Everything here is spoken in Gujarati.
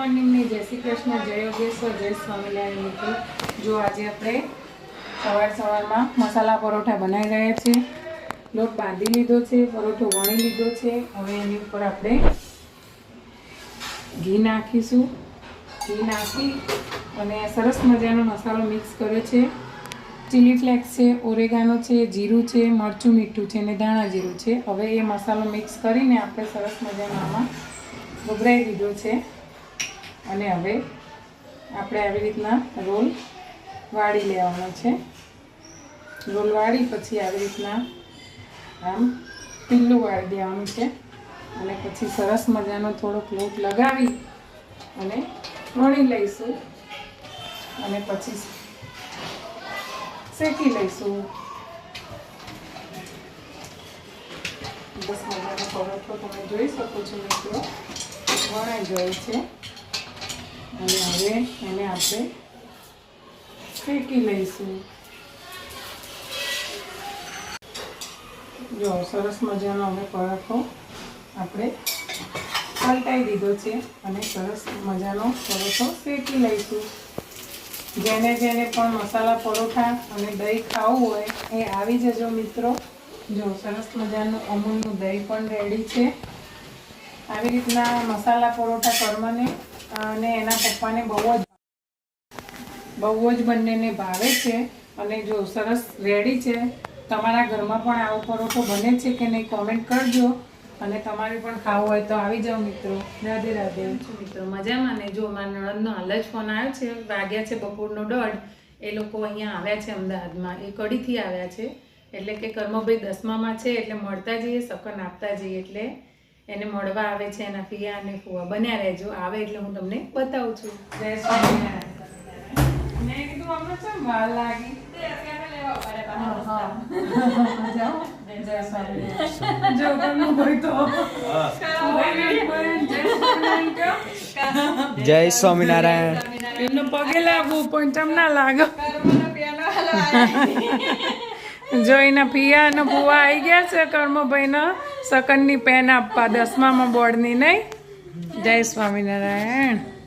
મોર્નિંગ ને જય શ્રી કૃષ્ણ, જય યોગેશ્વર, જય સ્વામિનારાયણ મિત્રો. જો આજે આપણે સવાર સવારમાં મસાલા પરોઠા બનાવી રહ્યા છે લોટ બાંધી લીધો છે, પરોઠો વણી લીધો છે. હવે એની ઉપર આપણે ઘી નાખીશું. ઘી નાખી અને સરસ મજાનો મસાલો મિક્સ કર્યો છે. ચીલી ફ્લેક્સ છે, ઓરેગાનો છે, જીરું છે, મરચું, મીઠું છે અને ધાણા જીરું છે. હવે એ મસાલો મિક્સ કરીને આપણે સરસ મજાનો આમાં ઉભરાઈ દીધો છે. અને હવે આપણે આવી રીતના રોલ વાળી લેવાનો છે. રોલ વાળી પછી આવી રીતના આમ પીલું વાળી દેવાનું છે. અને પછી સરસ મજાનો થોડોક લોટ લગાવી અને વણી લઈશું. અને પછી શેકી લઈશું. બસ મજાનો પરોઠો તમે જોઈ શકો છો મિત્રો. વણાઈ ગયો છે. અને હવે એને આપણે શેકી લઈશું. જો, સરસ મજાનો હવે પરાઠો આપણે પલટાઈ દીધો છે અને સરસ મજાનો પરોઠો શેકી લઈશું. જેને જેને પણ મસાલા પરોઠા અને દહીં ખાવું હોય એ આવી જજો મિત્રો. જો, સરસ મજાનું અમૂલનું દહીં પણ રેડી છે. આવી રીતના મસાલા પરોઠા કર્મને અને એના પપ્પાને બહુ જ બહુ જ બંનેને ભાવે છે. અને જો સરસ રેડી છે. તમારા ઘરમાં પણ આવો પરોઠો બને છે કે નહીં કોમેન્ટ કરજો. અને તમારે પણ ખાવું હોય તો આવી જાઓ મિત્રો. રાધે રાધે. મિત્રો? મજામાં ને? જો મારા નણંદનો હાલ જ ફોન આવ્યો છે, વાગ્યા છે બપોરનો દોઢ. એ લોકો અહીંયા આવ્યા છે અમદાવાદમાં. એ કડીથી આવ્યા છે. એટલે કે કર્મભાઈ દસમામાં છે, એટલે મળતા જઈએ, સકન આપતા જઈએ, એટલે એને મળવા આવે છે એના ફિયા અને ફુવા બન્યા રહેજો. આવે એટલે હું તમને બતાવું છું. જય સ્વામિનારાયણ. મેં કીધું અમને ચમ વાર લાગી. હા, હા. જાઓ. જય સ્વામિનારાયણ. એમને પગે લાગવું પણ ચમ ના લાગો. જો એના પિયા અને ભુવા આવી ગયા છે કર્મભાઈને. સકનની પેન આપવા દસમામાં બોર્ડની નહીં? જય સ્વામિનારાયણ.